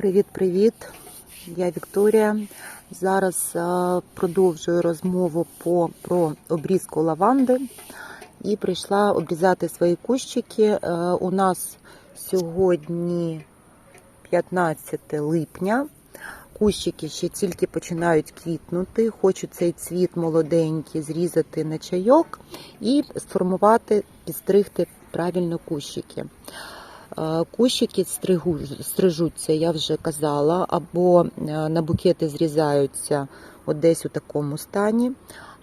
Привіт-привіт! Я Вікторія. Зараз е, продовжую розмову по, про обрізку лаванди і прийшла обрізати свої кущики. Е, У нас сьогодні 15 липня. Кущики ще тільки починають квітнути. Хочу цей цвіт молоденький зрізати на чайок і сформувати, підстригти правильно кущики. Е, Кущики стрижуться, я вже казала, або е, на букети зрізаються от десь у такому стані,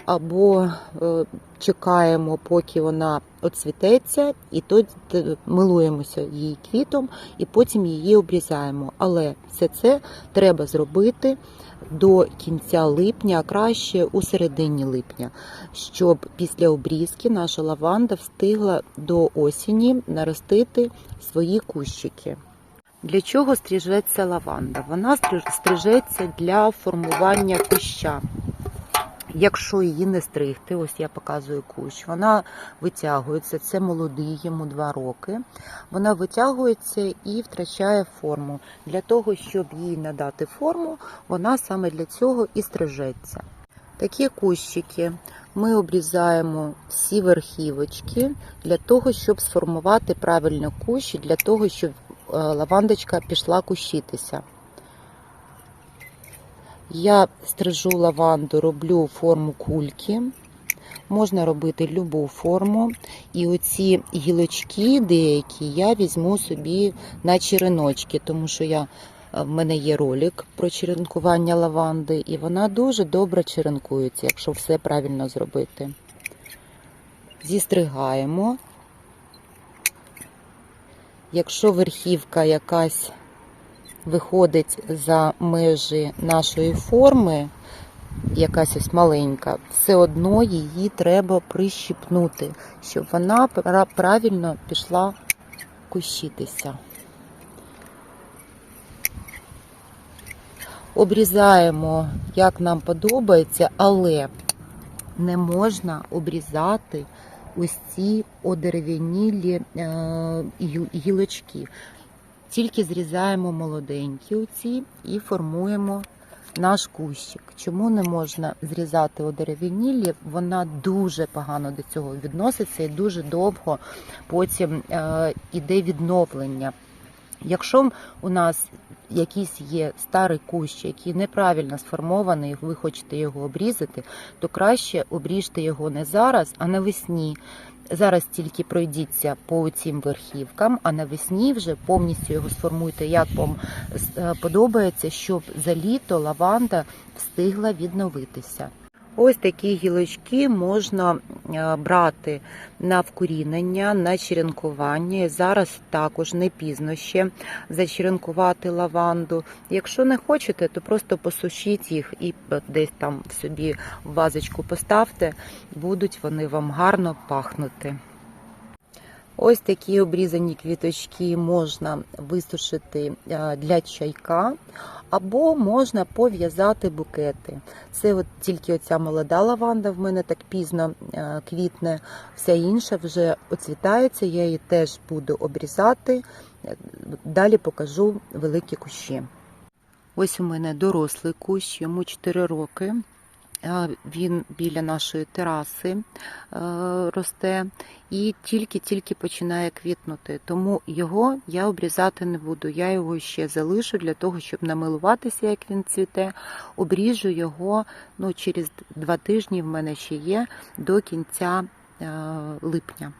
або е, чекаємо, поки вона оцвітеться, і тоді милуємося її квітом, і потім її обрізаємо. Але все це треба зробити до кінця липня, а краще у середині липня, щоб після обрізки наша лаванда встигла до осені наростити свої кущики. Для чого стрижеться лаванда? Вона стрижеться для формування куща. Якщо її не стригти, ось я показую кущ, вона витягується, це молодий, йому 2 роки. Вона витягується і втрачає форму. Для того, щоб їй надати форму, вона саме для цього і стрижеться. Такі кущики ми обрізаємо всі верхівочки для того, щоб сформувати правильно кущ, для того, щоб е, лавандочка пішла кущитися. Я стрижу лаванду, роблю форму кульки. Можна робити любу форму. І оці гілочки деякі я візьму собі на череночки, тому що я, е, в мене є ролик про черенкування лаванди, і вона дуже добре черенкується, якщо все правильно зробити. Зістригаємо. Якщо верхівка якась виходить за межі нашої форми, якась ось маленька, все одно її треба прищіпнути, щоб вона правильно пішла кущитися. Обрізаємо, як нам подобається, але не можна обрізати ось ці одерев'янілі е, гілочки. Тільки зрізаємо молоденькі оці і формуємо наш кущик. Чому не можна зрізати одерев'янілі? Вона дуже погано до цього відноситься і дуже довго потім е, іде відновлення. Якщо у нас якийсь є старий кущ, який неправильно сформований, ви хочете його обрізати, то краще обріжте його не зараз, а навесні. Зараз тільки пройдіться по цим верхівкам, а навесні вже повністю його сформуйте, як вам е, подобається, щоб за літо лаванда встигла відновитися. Ось такі гілочки можна е, брати на вкорінення, на черенкування. Зараз також не пізно ще зачеренкувати лаванду. Якщо не хочете, то просто посушіть їх і десь там собі в вазочку поставте, будуть вони вам гарно пахнути. Ось такі обрізані квіточки можна висушити е, для чайка, або можна пов'язати букети. Це от тільки оця молода лаванда в мене так пізно е, квітне, вся інша вже оцвітається, я її теж буду обрізати. Е, Далі покажу великі кущі. Ось у мене дорослий кущ, йому 4 роки. Він біля нашої тераси е, росте і тільки-тільки починає квітнути. Тому його я обрізати не буду. Я його ще залишу для того, щоб намилуватися, як він цвіте. Обріжу його ну, через два тижні в мене ще є до кінця е, липня.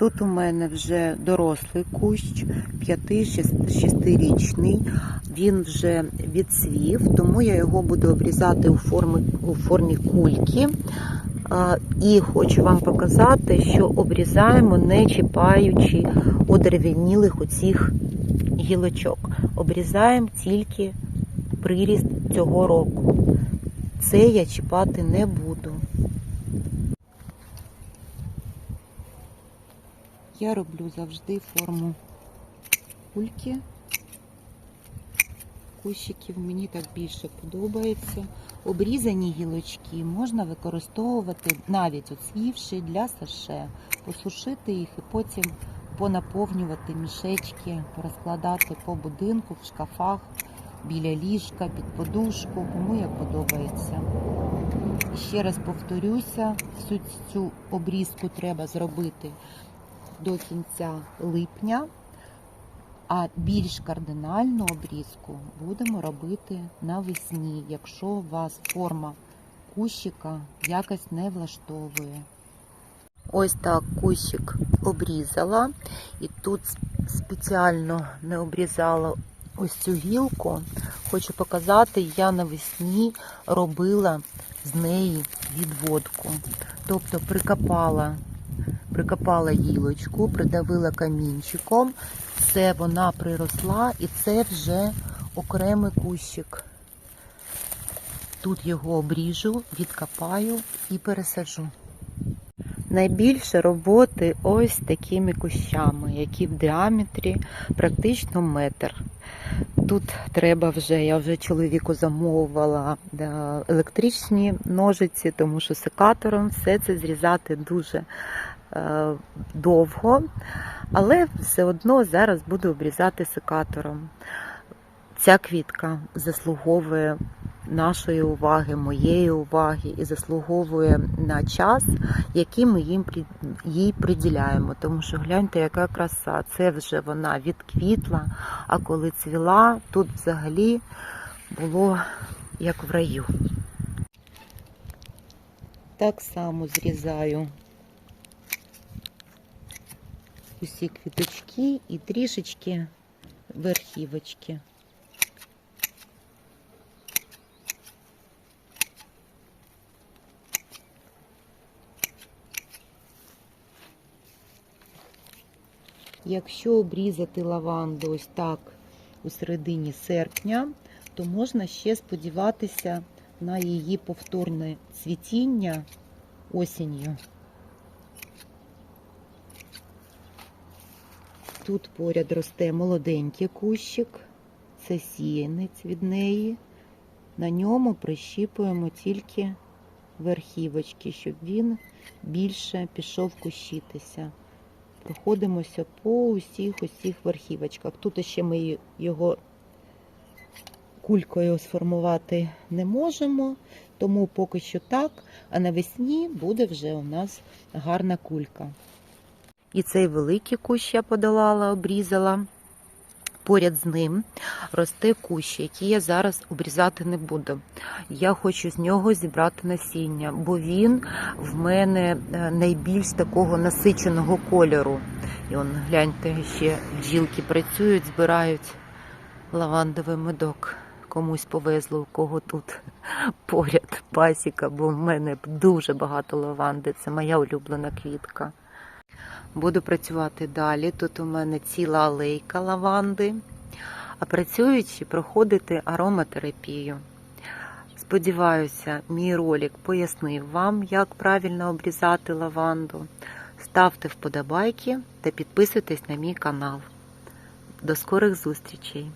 Тут у мене вже дорослий кущ, 5-6-річний. Він вже відсвів, тому я його буду обрізати у формі, у формі кульки. І хочу вам показати, що обрізаємо, не чіпаючи одерев'янілих оцих гілочок. Обрізаємо тільки приріст цього року. Це я чіпати не буду. Я роблю завжди форму кульки. Кущиків мені так більше подобається. Обрізані гілочки можна використовувати навіть оцвівши для саше, посушити їх і потім понаповнювати мішечки, порозкладати по будинку, в шкафах, біля ліжка, під подушку, кому як подобається. І Ще раз повторюся, всю цю обрізку треба зробити до кінця липня, а більш кардинальну обрізку будемо робити навесні, якщо у вас форма кущика якось не влаштовує. Ось так кущик обрізала, і тут спеціально не обрізала ось цю гілку. Хочу показати, я навесні робила з неї відводку. Тобто прикопала, прикопала гілочку, придавила камінчиком, це вона приросла і це вже окремий кущик. Тут його обріжу, відкопаю і пересаджу. Найбільше роботи ось такими кущами, які в діаметрі практично метр. Тут треба вже, я вже чоловіку замовила да, електричні ножиці, тому що секатором все це зрізати дуже довго, але все одно зараз буду обрізати секатором. Ця квітка заслуговує нашої уваги, моєї уваги і заслуговує на час, який ми їм їй приділяємо. Тому що гляньте, яка краса. Це вже вона відквітла, а коли цвіла, тут взагалі було як в раю. Так само зрізаю усі квіточки і трішечки верхівочки. Якщо обрізати лаванду ось так у середині серпня, то можна ще сподіватися на її повторне цвітіння осінню. Тут поряд росте молоденький кущик, це сіянець від неї. На ньому прищіпуємо тільки верхівочки, щоб він більше пішов кущитися проходимося по усіх усіх верхівочках. Тут ще ми його кулькою сформувати не можемо, тому поки що так, а навесні буде вже у нас гарна кулька. І цей великий кущ я подолала, обрізала. Поряд з ним росте кущ, який я зараз обрізати не буду. Я хочу з нього зібрати насіння, бо він в мене е, найбільш такого насиченого кольору. І он, гляньте, ще бджілки працюють, збирають лавандовий медок. Комусь повезло, у кого тут поряд пасіка, бо в мене дуже багато лаванди. Це моя улюблена квітка. Буду працювати далі. Тут у мене ціла алейка лаванди, а працюючи, проходити ароматерапію. Сподіваюся, мій ролик пояснив вам, як правильно обрізати лаванду. Ставте вподобайки та підписуйтесь на мій канал. До скорих зустрічей!